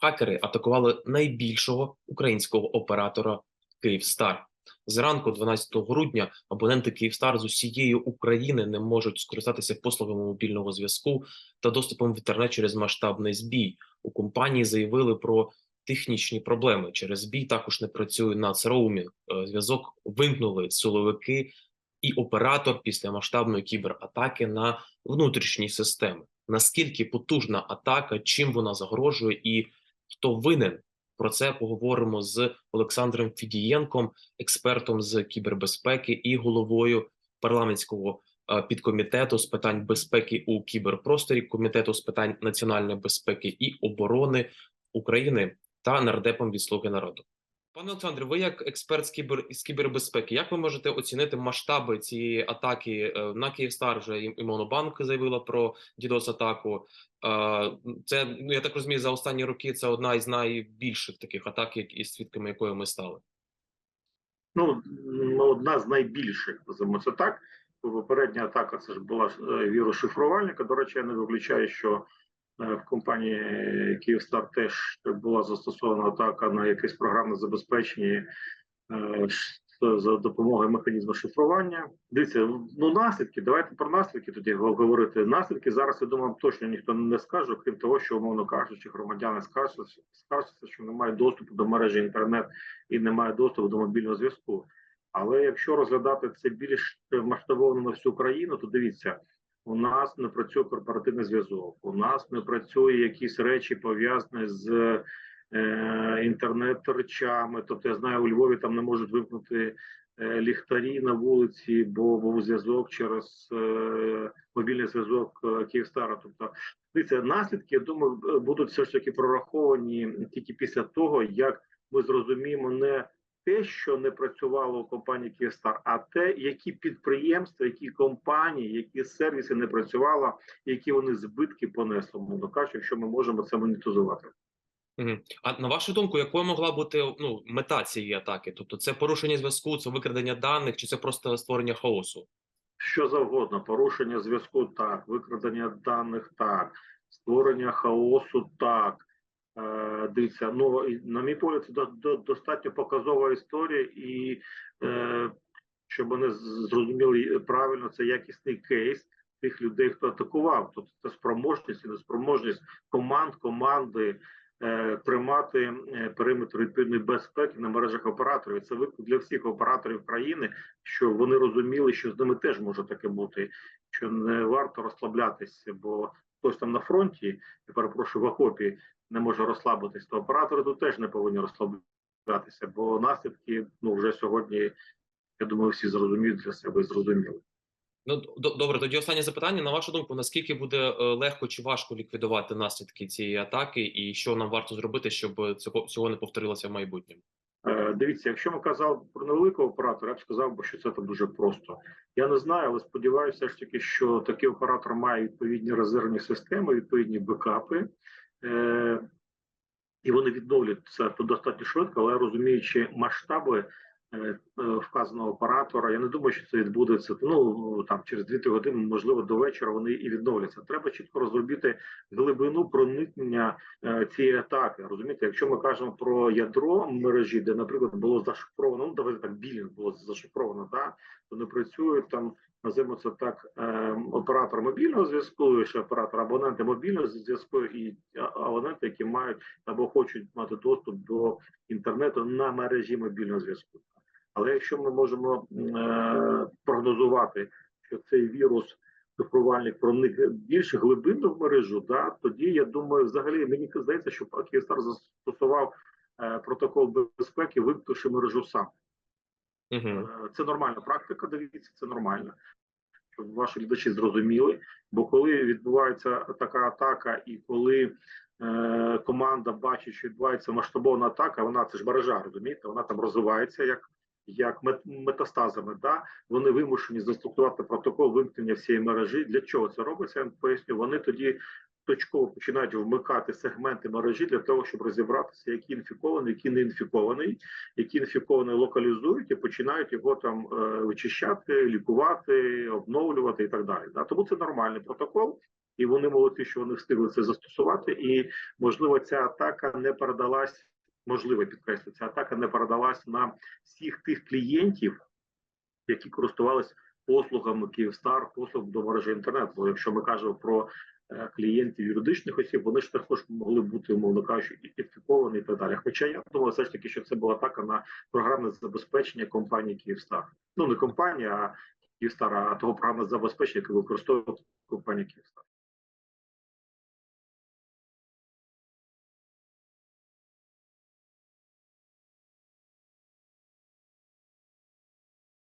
Хакери атакували найбільшого українського оператора Київстар. Зранку, 12 грудня, абоненти Київстар з усієї України не можуть скористатися послугами мобільного зв'язку та доступом в інтернет через масштабний збій. У компанії заявили про технічні проблеми. Через збій також не працює нацроумінг. Е, Зв'язок вимкнули силовики і оператор після масштабної кібератаки на внутрішні системи. Наскільки потужна атака, чим вона загрожує, і хто винен? Про це поговоримо з Олександром Фідієнком, експертом з кібербезпеки і головою парламентського е, підкомітету з питань безпеки у кіберпросторі, комітету з питань національної безпеки і оборони України та нардепом від «Слуги народу. Пане Олександре, ви як експерт з кібер з кібербезпеки, як ви можете оцінити масштаби цієї атаки Е, на Київстар? Вже і Монобанк заявила про ddos атаку. Е, Це ну я так розумію, за останні роки це одна із найбільших таких атак, із свідками якої ми стали. Ну, одна з найбільших, називаємо це так. Попередня атака це ж була е, вірус шифрувальника. До речі, я не виключаю, що в компанії Київстар теж була застосована атака на якесь програмне забезпечення е, за допомогою механізму шифрування. Дивіться, ну наслідки. Давайте про наслідки тоді говорити. Наслідки зараз я думаю, точно ніхто не скаже, крім того, що умовно кажучи, громадяни скаржаться, скаржаться, що немає доступу до мережі інтернет і немає доступу до мобільного зв'язку. Але якщо розглядати це більш масштабовано на всю країну, то дивіться, у нас не працює корпоративний зв'язок, у нас не працює якісь речі пов'язані з е, інтернет-речами. Тобто я знаю, у Львові там не можуть вимкнути е, ліхтарі на вулиці, бо був зв'язок через е, мобільний зв'язок Київстара. Тобто, дивіться, наслідки, я думаю, будуть все ж таки прораховані тільки після того, як ми зрозуміємо не те, що не працювало у компанії Київстар, а те, які підприємства, які компанії, які сервіси не працювало, які вони збитки понесли, мовно кажучи, якщо ми можемо це монетизувати. А на вашу думку, якою могла бути ну мета цієї атаки? Тобто, це порушення зв'язку, це викрадення даних, чи це просто створення хаосу? Що завгодно, порушення зв'язку, так, викрадення даних, так, створення хаосу, так. Дивіться, ну на мій погляд, це до, до, достатньо показова історія, і е, щоб вони зрозуміли правильно, це якісний кейс тих людей, хто атакував. Тобто це спроможність і неспроможність команд, команди е, тримати е, периметр відповідної безпеки на мережах операторів. Це виклик для всіх операторів країни, що вони розуміли, що з ними теж може таке бути, що не варто розслаблятися, бо хтось там на фронті, я перепрошую, в окопі не може розслабитись, то оператори тут теж не повинні розслаблятися, бо наслідки ну вже сьогодні, я думаю, всі зрозуміють для себе зрозуміли. Ну добре, тоді останнє запитання. На вашу думку, наскільки буде е, легко чи важко ліквідувати наслідки цієї атаки, і що нам варто зробити, щоб цього цього не повторилося в майбутньому? Е, Дивіться, якщо ми казали про невеликого оператора, я б сказав, що це там дуже просто. Я не знаю, але сподіваюся, ж таки, що такий оператор має відповідні резервні системи, відповідні бекапи, е, і вони відновлять це достатньо швидко, але розуміючи масштаби вказаного оператора, я не думаю, що це відбудеться. Ну там через 2-3 години, можливо, до вечора вони і відновляться. Треба чітко розробити глибину проникнення е, цієї атаки. Розумієте, якщо ми кажемо про ядро мережі, де, наприклад, було зашифровано, ну давайте так білінг було зашифровано, да, то не працюють там. Називаємо це так е, оператор мобільного зв'язку, ще оператор абоненти мобільного зв'язку і абоненти, які мають або хочуть мати доступ до інтернету на мережі мобільного зв'язку. Але якщо ми можемо е, прогнозувати, що цей вірус цифрувальник проник більш глибинно в мережу, да, тоді я думаю, взагалі мені здається, що Київстар застосував е, протокол безпеки, вимкнувши мережу сам. Угу. Це нормальна практика. Дивіться, це нормально, щоб ваші глядачі зрозуміли. Бо коли відбувається така атака, і коли е, команда бачить, що відбувається масштабована атака, вона це ж мережа, розумієте, вона там розвивається як. Як метастазами, да вони вимушені застосувати протокол вимкнення всієї мережі. Для чого це робиться? Я поясню. Вони тоді точково починають вмикати сегменти мережі для того, щоб розібратися, який інфікований, який не інфікований, які інфікований локалізують і починають його там е, вичищати, лікувати, обновлювати і так далі. Да? Тому це нормальний протокол. і вони молодці, що вони встигли це застосувати. І можливо, ця атака не передалась. Можливо, підкреслю, ця атака не передалась на всіх тих клієнтів, які користувалися послугами Київстар, послуг до мережі інтернет. Бо якщо ми кажемо про е, клієнтів юридичних осіб, вони ж також могли бути, умовно кажучи, інфіковані і так далі. Хоча я думаю, все ж таки, що це була атака на програмне забезпечення компанії Київстар. Ну не компанія, а Київстар, а того програмне забезпечення, яке використовує компанія Київстар.